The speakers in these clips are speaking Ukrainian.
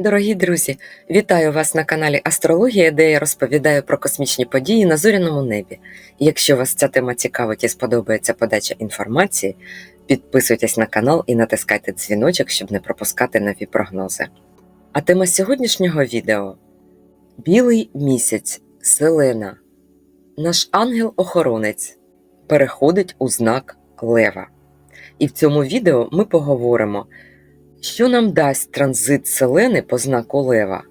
Дорогі друзі, вітаю вас на каналі Астрологія, де я розповідаю про космічні події на зоряному небі. Якщо вас ця тема цікавить і сподобається подача інформації, підписуйтесь на канал і натискайте дзвіночок, щоб не пропускати нові прогнози. А тема сьогоднішнього відео Білий місяць Селена. Наш ангел-охоронець переходить у знак Лева. І в цьому відео ми поговоримо. Що нам дасть транзит Селени по знаку Лева?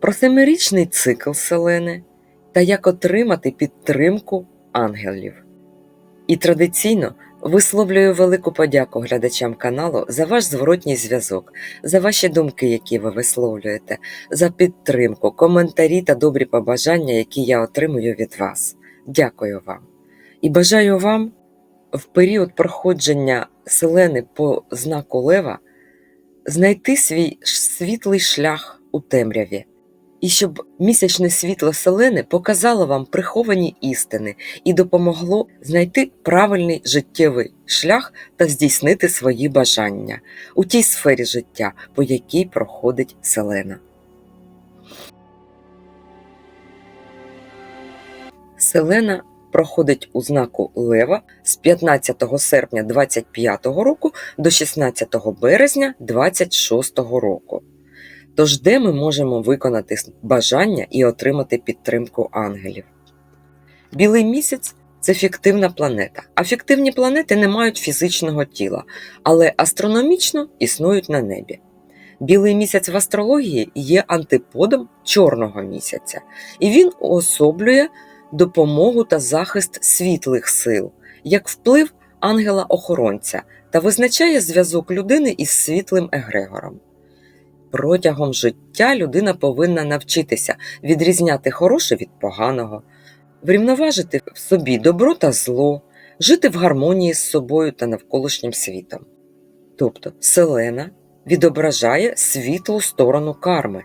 Про семирічний цикл Селени та як отримати підтримку ангелів. І традиційно висловлюю велику подяку глядачам каналу за ваш зворотній зв'язок, за ваші думки, які ви висловлюєте, за підтримку, коментарі та добрі побажання, які я отримую від вас. Дякую вам. І бажаю вам в період проходження Селени по знаку Лева знайти свій світлий шлях у темряві, і щоб місячне світло селени показало вам приховані істини і допомогло знайти правильний життєвий шлях та здійснити свої бажання у тій сфері життя, по якій проходить селена. Селена проходить у знаку Лева з 15 серпня 25 року до 16 березня 26 року. Тож, де ми можемо виконати бажання і отримати підтримку ангелів? Білий місяць це фіктивна планета. А фіктивні планети не мають фізичного тіла, але астрономічно існують на небі. Білий місяць в астрології є антиподом чорного місяця, і він уособлює допомогу та захист світлих сил, як вплив ангела-охоронця та визначає зв'язок людини із світлим егрегором. Протягом життя людина повинна навчитися відрізняти хороше від поганого, врівноважити в собі добро та зло, жити в гармонії з собою та навколишнім світом. Тобто селена відображає світлу сторону карми.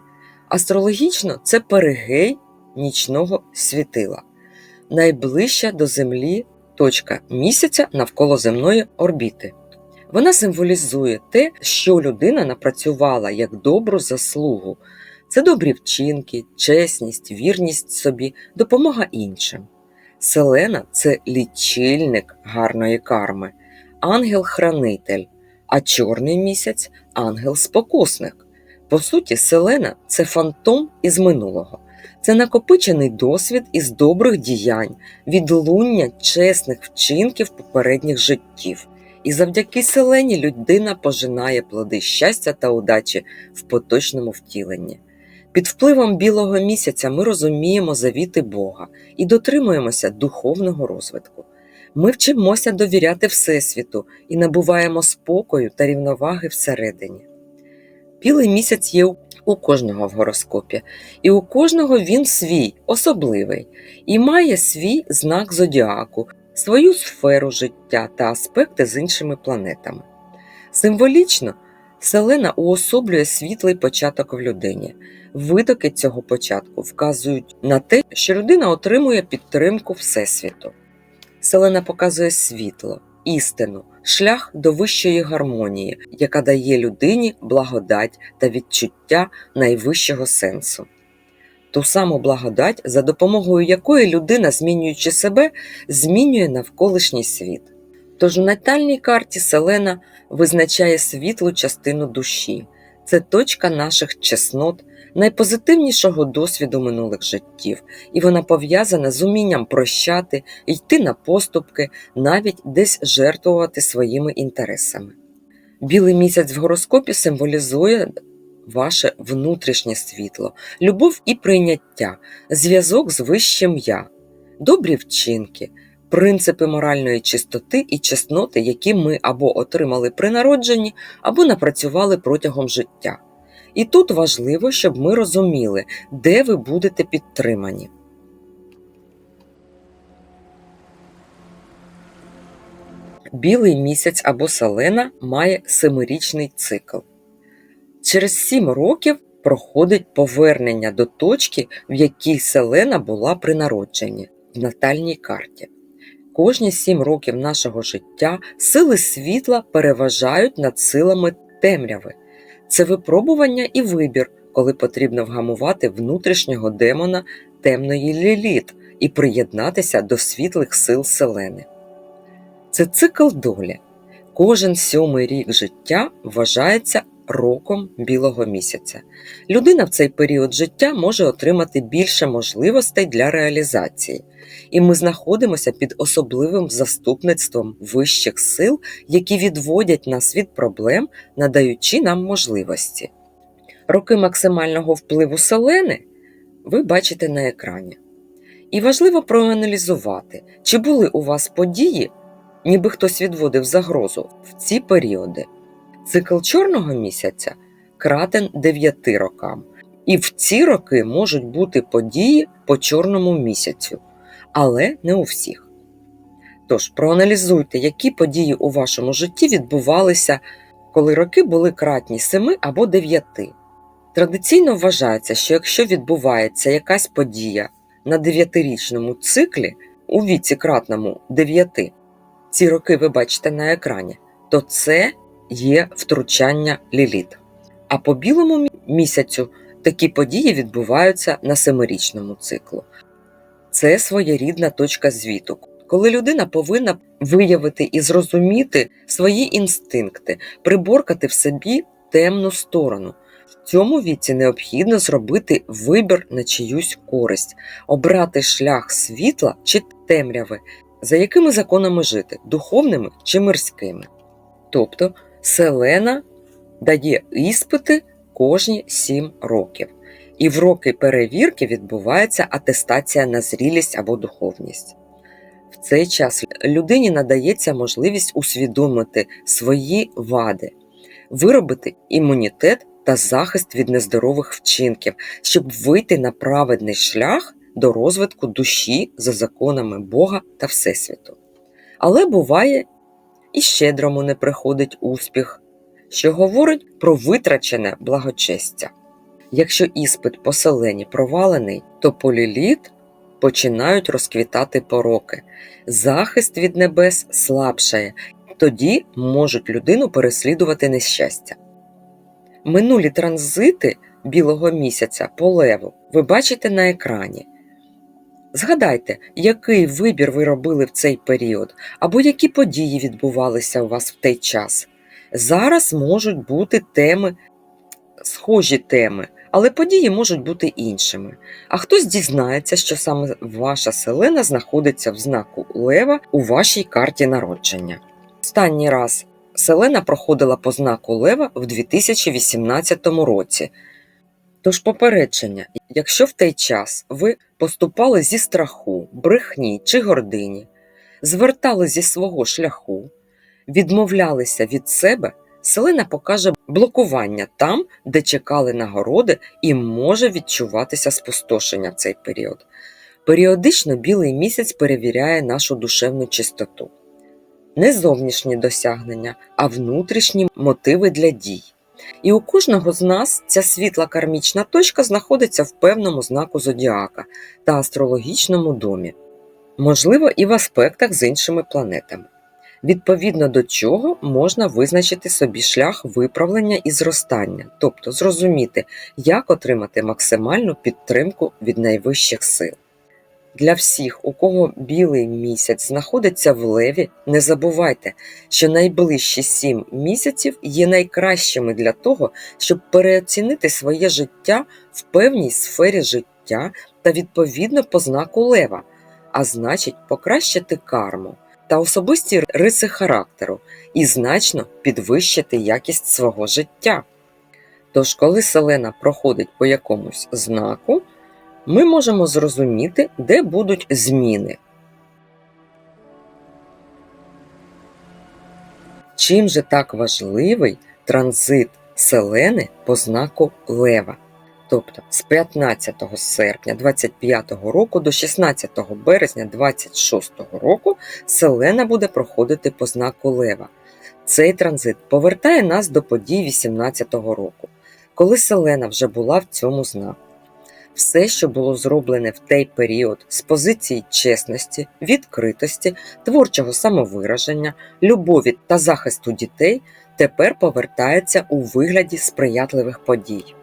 Астрологічно це перигей нічного світила, найближча до Землі точка місяця навколо земної орбіти. Вона символізує те, що людина напрацювала як добру заслугу. Це добрі вчинки, чесність, вірність собі, допомога іншим. Селена це лічильник гарної карми, ангел-хранитель, а чорний місяць ангел-спокусник. По суті, селена це фантом із минулого, це накопичений досвід із добрих діянь, відлуння чесних вчинків попередніх життів. І завдяки селені людина пожинає плоди щастя та удачі в поточному втіленні. Під впливом білого місяця ми розуміємо завіти Бога і дотримуємося духовного розвитку. Ми вчимося довіряти Всесвіту і набуваємо спокою та рівноваги всередині. Білий місяць є у кожного в гороскопі, і у кожного він свій, особливий, і має свій знак зодіаку, свою сферу життя та аспекти з іншими планетами. Символічно Селена уособлює світлий початок в людині. Витоки цього початку вказують на те, що людина отримує підтримку Всесвіту. Селена показує світло, істину, шлях до вищої гармонії, яка дає людині благодать та відчуття найвищого сенсу. Ту саму благодать, за допомогою якої людина, змінюючи себе, змінює навколишній світ. Тож у натальній карті Селена визначає світлу частину душі, це точка наших чеснот, найпозитивнішого досвіду минулих життів, і вона пов'язана з умінням прощати, йти на поступки, навіть десь жертвувати своїми інтересами. Білий місяць в гороскопі символізує ваше внутрішнє світло, любов і прийняття, зв'язок з вищим я, добрі вчинки, принципи моральної чистоти і чесноти, які ми або отримали при народженні, або напрацювали протягом життя. І тут важливо, щоб ми розуміли, де ви будете підтримані. Білий місяць або селена має семирічний цикл. Через сім років проходить повернення до точки, в якій селена була при народженні в натальній карті. Кожні сім років нашого життя сили світла переважають над силами темряви. це випробування і вибір, коли потрібно вгамувати внутрішнього демона темної ліліт і приєднатися до світлих сил селени. Це цикл долі. Кожен сьомий рік життя вважається роком білого місяця. Людина в цей період життя може отримати більше можливостей для реалізації, і ми знаходимося під особливим заступництвом вищих сил, які відводять нас від проблем, надаючи нам можливості. Роки максимального впливу селени ви бачите на екрані. І важливо проаналізувати, чи були у вас події, ніби хтось відводив загрозу в ці періоди. Цикл чорного місяця кратен 9 рокам, і в ці роки можуть бути події по чорному місяцю, але не у всіх. Тож проаналізуйте, які події у вашому житті відбувалися, коли роки були кратні 7 або 9. Традиційно вважається, що якщо відбувається якась подія на 9-річному циклі у віці кратному 9, ці роки ви бачите на екрані, то це є втручання ліліт. А по білому місяцю такі події відбуваються на семирічному циклу. Це своєрідна точка звіту, коли людина повинна виявити і зрозуміти свої інстинкти, приборкати в собі темну сторону. В цьому віці необхідно зробити вибір на чиюсь користь, обрати шлях світла чи темряви, за якими законами жити духовними чи мирськими. Тобто Селена дає іспити кожні 7 років, і в роки перевірки відбувається атестація на зрілість або духовність. В цей час людині надається можливість усвідомити свої вади, виробити імунітет та захист від нездорових вчинків, щоб вийти на праведний шлях до розвитку душі за законами Бога та Всесвіту. Але буває і щедрому не приходить успіх, що говорить про витрачене благочестя. Якщо іспит по селені провалений, то по ліліт починають розквітати пороки, захист від небес слабшає, тоді можуть людину переслідувати нещастя. Минулі транзити білого місяця по леву ви бачите на екрані. Згадайте, який вибір ви робили в цей період, або які події відбувалися у вас в той час. Зараз можуть бути теми, схожі теми, але події можуть бути іншими. А хтось дізнається, що саме ваша селена знаходиться в знаку Лева у вашій карті народження. Останній раз селена проходила по знаку Лева в 2018 році. Тож попередження, якщо в той час ви поступали зі страху, брехні чи гордині, звертали зі свого шляху, відмовлялися від себе, селена покаже блокування там, де чекали нагороди, і може відчуватися спустошення в цей період. Періодично білий місяць перевіряє нашу душевну чистоту. Не зовнішні досягнення, а внутрішні мотиви для дій. І у кожного з нас ця світла кармічна точка знаходиться в певному знаку зодіака та астрологічному домі, можливо, і в аспектах з іншими планетами. Відповідно до чого можна визначити собі шлях виправлення і зростання, тобто зрозуміти, як отримати максимальну підтримку від найвищих сил. Для всіх, у кого білий місяць знаходиться в леві, не забувайте, що найближчі сім місяців є найкращими для того, щоб переоцінити своє життя в певній сфері життя та відповідно по знаку лева, а значить, покращити карму та особисті риси характеру і значно підвищити якість свого життя. Тож, коли селена проходить по якомусь знаку, ми можемо зрозуміти, де будуть зміни. Чим же так важливий транзит селени по знаку Лева? Тобто з 15 серпня 25 року до 16 березня 26 року селена буде проходити по знаку Лева. Цей транзит повертає нас до подій 18 року, коли селена вже була в цьому знаку. Все, що було зроблене в той період з позиції чесності, відкритості, творчого самовираження, любові та захисту дітей, тепер повертається у вигляді сприятливих подій.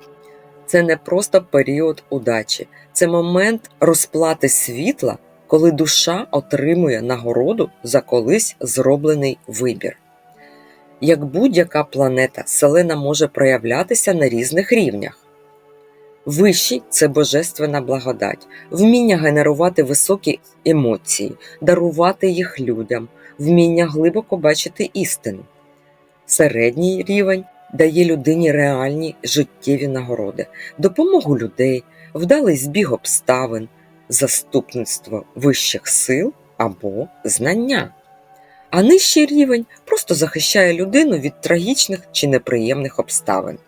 Це не просто період удачі, це момент розплати світла, коли душа отримує нагороду за колись зроблений вибір. Як будь-яка планета, селена може проявлятися на різних рівнях. Вищий це божественна благодать, вміння генерувати високі емоції, дарувати їх людям, вміння глибоко бачити істину. Середній рівень дає людині реальні життєві нагороди, допомогу людей, вдалий збіг обставин, заступництво вищих сил або знання. А нижчий рівень просто захищає людину від трагічних чи неприємних обставин.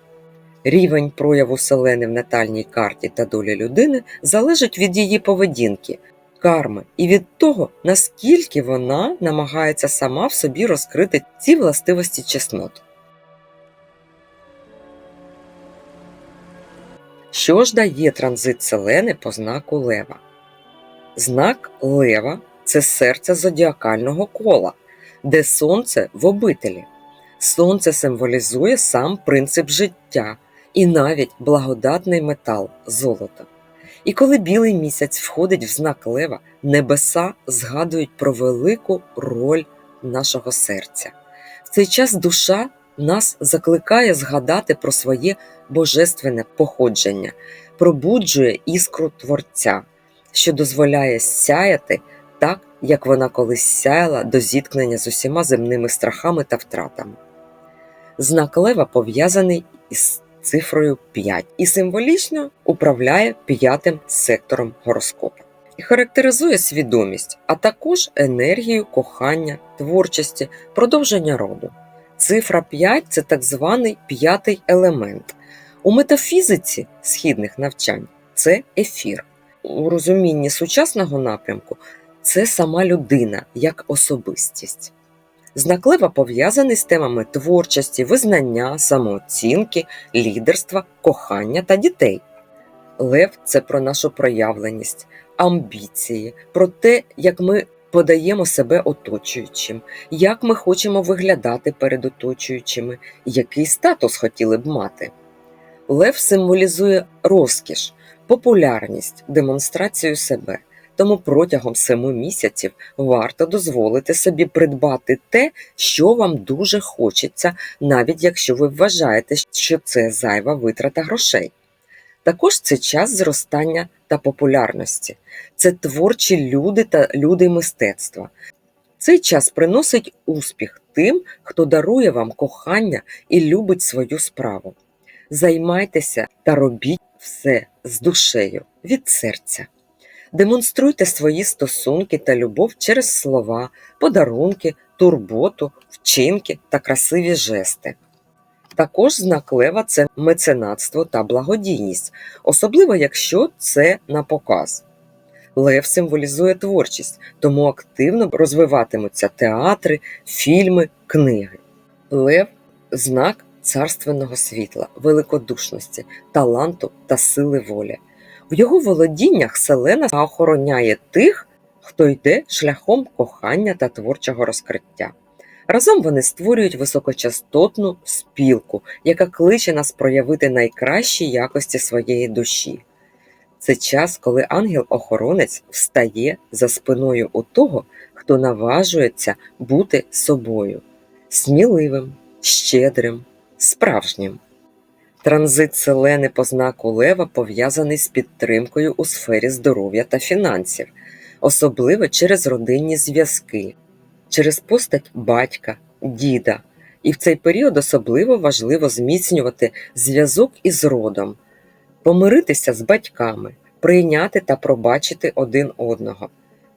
Рівень прояву селени в натальній карті та долі людини залежить від її поведінки, карми і від того, наскільки вона намагається сама в собі розкрити ці властивості чеснот. Що ж дає транзит селени по знаку Лева? Знак Лева це серце зодіакального кола, де сонце в обителі. Сонце символізує сам принцип життя і навіть благодатний метал золото. І коли білий місяць входить в знак Лева, небеса згадують про велику роль нашого серця. В цей час душа нас закликає згадати про своє божественне походження, пробуджує іскру Творця, що дозволяє сяяти так, як вона колись сяяла до зіткнення з усіма земними страхами та втратами. Знак Лева пов'язаний із цифрою 5 і символічно управляє п'ятим сектором гороскопу. І характеризує свідомість, а також енергію кохання, творчості, продовження роду. Цифра 5 це так званий п'ятий елемент. У метафізиці східних навчань це ефір. У розумінні сучасного напрямку це сама людина як особистість. Знак Лева пов'язаний з темами творчості, визнання, самооцінки, лідерства, кохання та дітей. Лев це про нашу проявленість, амбіції, про те, як ми подаємо себе оточуючим, як ми хочемо виглядати перед оточуючими, який статус хотіли б мати. Лев символізує розкіш, популярність, демонстрацію себе. Тому протягом семи місяців варто дозволити собі придбати те, що вам дуже хочеться, навіть якщо ви вважаєте, що це зайва витрата грошей. Також це час зростання та популярності, це творчі люди та люди мистецтва. Цей час приносить успіх тим, хто дарує вам кохання і любить свою справу. Займайтеся та робіть все з душею від серця. Демонструйте свої стосунки та любов через слова, подарунки, турботу, вчинки та красиві жести. Також знак лева це меценатство та благодійність, особливо якщо це на показ. Лев символізує творчість, тому активно розвиватимуться театри, фільми, книги. Лев знак царственного світла, великодушності, таланту та сили волі. В його володіннях селена охороняє тих, хто йде шляхом кохання та творчого розкриття. Разом вони створюють високочастотну спілку, яка кличе нас проявити найкращі якості своєї душі. Це час, коли ангел-охоронець встає за спиною у того, хто наважується бути собою, сміливим, щедрим, справжнім. Транзит селени по знаку Лева пов'язаний з підтримкою у сфері здоров'я та фінансів, особливо через родинні зв'язки, через постать батька, діда. І в цей період особливо важливо зміцнювати зв'язок із родом, помиритися з батьками, прийняти та пробачити один одного.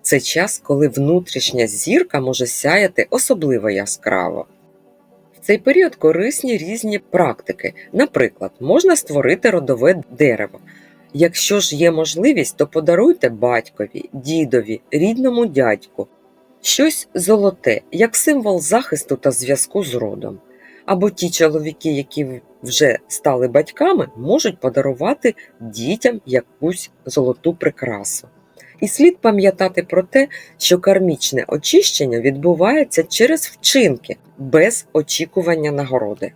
Це час, коли внутрішня зірка може сяяти особливо яскраво. Цей період корисні різні практики. Наприклад, можна створити родове дерево. Якщо ж є можливість, то подаруйте батькові, дідові, рідному дядьку щось золоте, як символ захисту та зв'язку з родом. або ті чоловіки, які вже стали батьками, можуть подарувати дітям якусь золоту прикрасу. І слід пам'ятати про те, що кармічне очищення відбувається через вчинки без очікування нагороди.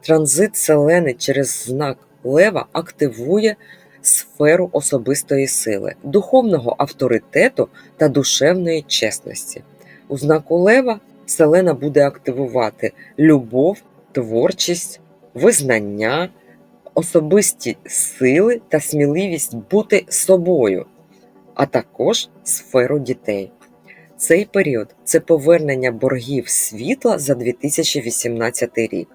Транзит селени через знак Лева активує сферу особистої сили, духовного авторитету та душевної чесності. У знаку Лева Селена буде активувати любов, творчість, визнання, особисті сили та сміливість бути собою, а також сферу дітей. Цей період це повернення боргів світла за 2018 рік.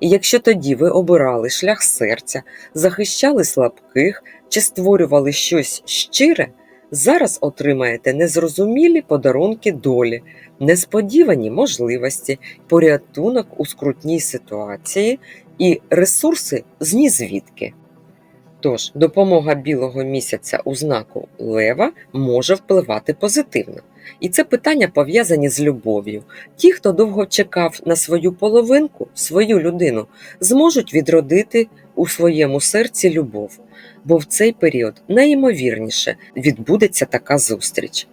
І якщо тоді ви обирали шлях серця, захищали слабких чи створювали щось щире, зараз отримаєте незрозумілі подарунки долі, несподівані можливості, порятунок у скрутній ситуації і ресурси з нізвідки. Тож допомога білого місяця у знаку Лева може впливати позитивно. І це питання пов'язані з любов'ю. Ті, хто довго чекав на свою половинку, свою людину, зможуть відродити у своєму серці любов, бо в цей період найімовірніше відбудеться така зустріч.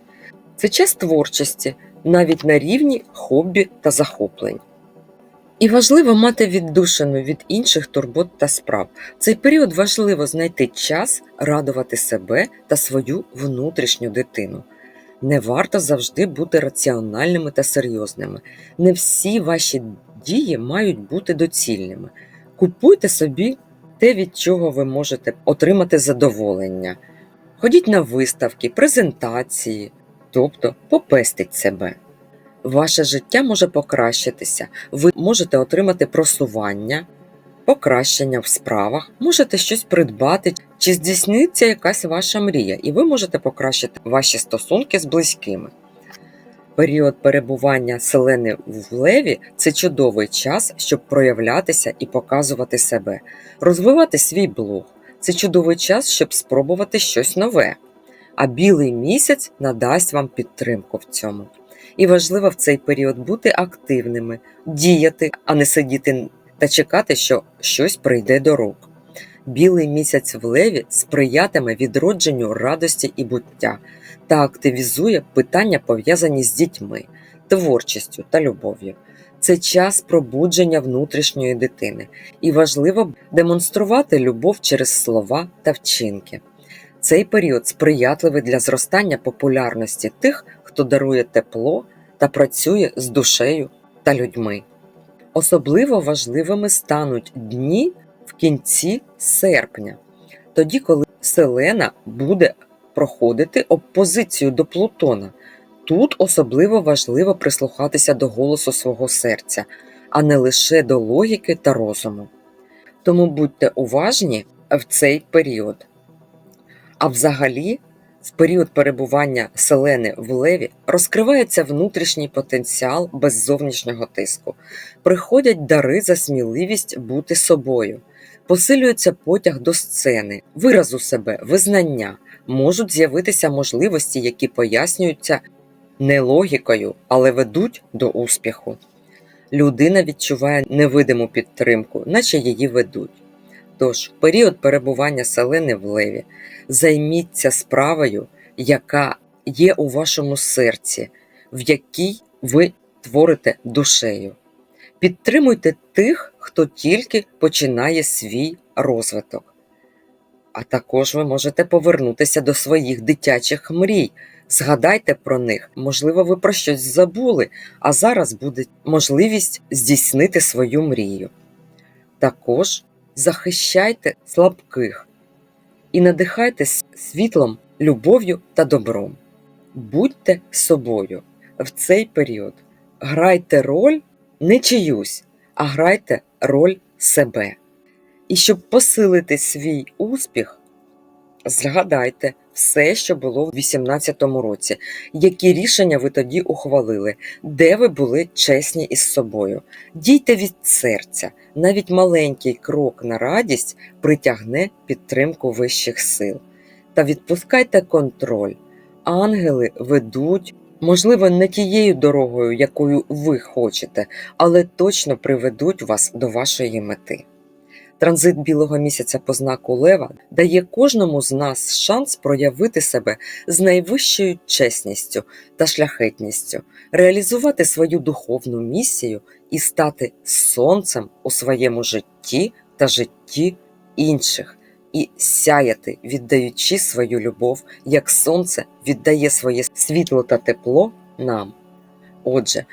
Це час творчості, навіть на рівні хобі та захоплень. І важливо мати віддушину від інших турбот та справ. Цей період важливо знайти час радувати себе та свою внутрішню дитину. Не варто завжди бути раціональними та серйозними. Не всі ваші дії мають бути доцільними. Купуйте собі те, від чого ви можете отримати задоволення. Ходіть на виставки, презентації, тобто попестить себе. Ваше життя може покращитися, ви можете отримати просування, покращення в справах, можете щось придбати, чи здійсниться якась ваша мрія, і ви можете покращити ваші стосунки з близькими. Період перебування селени в леві це чудовий час, щоб проявлятися і показувати себе, розвивати свій блог. Це чудовий час, щоб спробувати щось нове. А білий місяць надасть вам підтримку в цьому. І важливо в цей період бути активними, діяти, а не сидіти та чекати, що щось прийде до рук. Білий місяць в леві сприятиме відродженню радості і буття та активізує питання, пов'язані з дітьми, творчістю та любов'ю. Це час пробудження внутрішньої дитини, і важливо демонструвати любов через слова та вчинки. Цей період сприятливий для зростання популярності тих, хто дарує тепло та працює з душею та людьми. Особливо важливими стануть дні в кінці серпня, тоді, коли Селена буде проходити опозицію до Плутона. Тут особливо важливо прислухатися до голосу свого серця, а не лише до логіки та розуму. Тому будьте уважні в цей період. А взагалі, в період перебування селени в леві розкривається внутрішній потенціал без зовнішнього тиску, приходять дари за сміливість бути собою, посилюється потяг до сцени, виразу себе, визнання, можуть з'явитися можливості, які пояснюються не логікою, але ведуть до успіху. Людина відчуває невидиму підтримку, наче її ведуть. Тож, період перебування селени в леві займіться справою, яка є у вашому серці, в якій ви творите душею. Підтримуйте тих, хто тільки починає свій розвиток. А також ви можете повернутися до своїх дитячих мрій. Згадайте про них, можливо, ви про щось забули, а зараз буде можливість здійснити свою мрію. Також захищайте слабких і надихайтесь світлом, любов'ю та добром. Будьте собою в цей період. Грайте роль не чиюсь, а грайте роль себе. І щоб посилити свій успіх, згадайте все, що було в 2018 році, які рішення ви тоді ухвалили, де ви були чесні із собою. Дійте від серця, навіть маленький крок на радість притягне підтримку вищих сил. Та відпускайте контроль. Ангели ведуть можливо, не тією дорогою, якою ви хочете, але точно приведуть вас до вашої мети. Транзит білого місяця по знаку Лева дає кожному з нас шанс проявити себе з найвищою чесністю та шляхетністю, реалізувати свою духовну місію і стати сонцем у своєму житті та житті інших, і сяяти, віддаючи свою любов, як сонце віддає своє світло та тепло нам. Отже,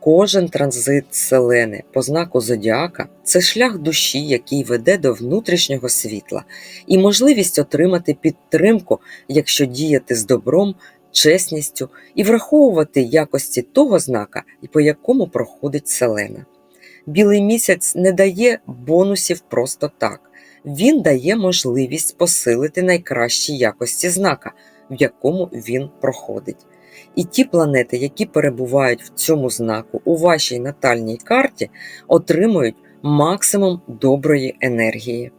Кожен транзит селени по знаку зодіака це шлях душі, який веде до внутрішнього світла, і можливість отримати підтримку, якщо діяти з добром, чесністю і враховувати якості того знака, по якому проходить селена. Білий місяць не дає бонусів просто так. Він дає можливість посилити найкращі якості знака, в якому він проходить. І ті планети, які перебувають в цьому знаку у вашій натальній карті, отримують максимум доброї енергії.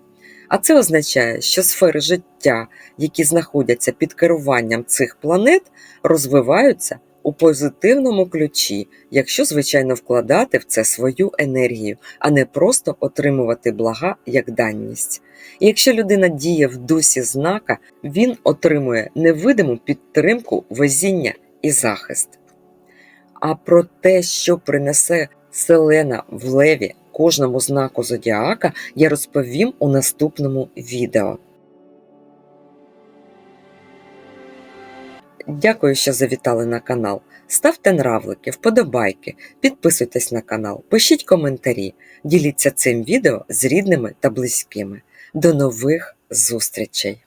А це означає, що сфери життя, які знаходяться під керуванням цих планет, розвиваються у позитивному ключі, якщо, звичайно, вкладати в це свою енергію, а не просто отримувати блага як данність. І якщо людина діє в дусі знака, він отримує невидиму підтримку везіння і захист. А про те, що принесе селена в леві кожному знаку зодіака, я розповім у наступному відео. Дякую, що завітали на канал. Ставте нравлики, вподобайки, підписуйтесь на канал, пишіть коментарі, діліться цим відео з рідними та близькими. До нових зустрічей!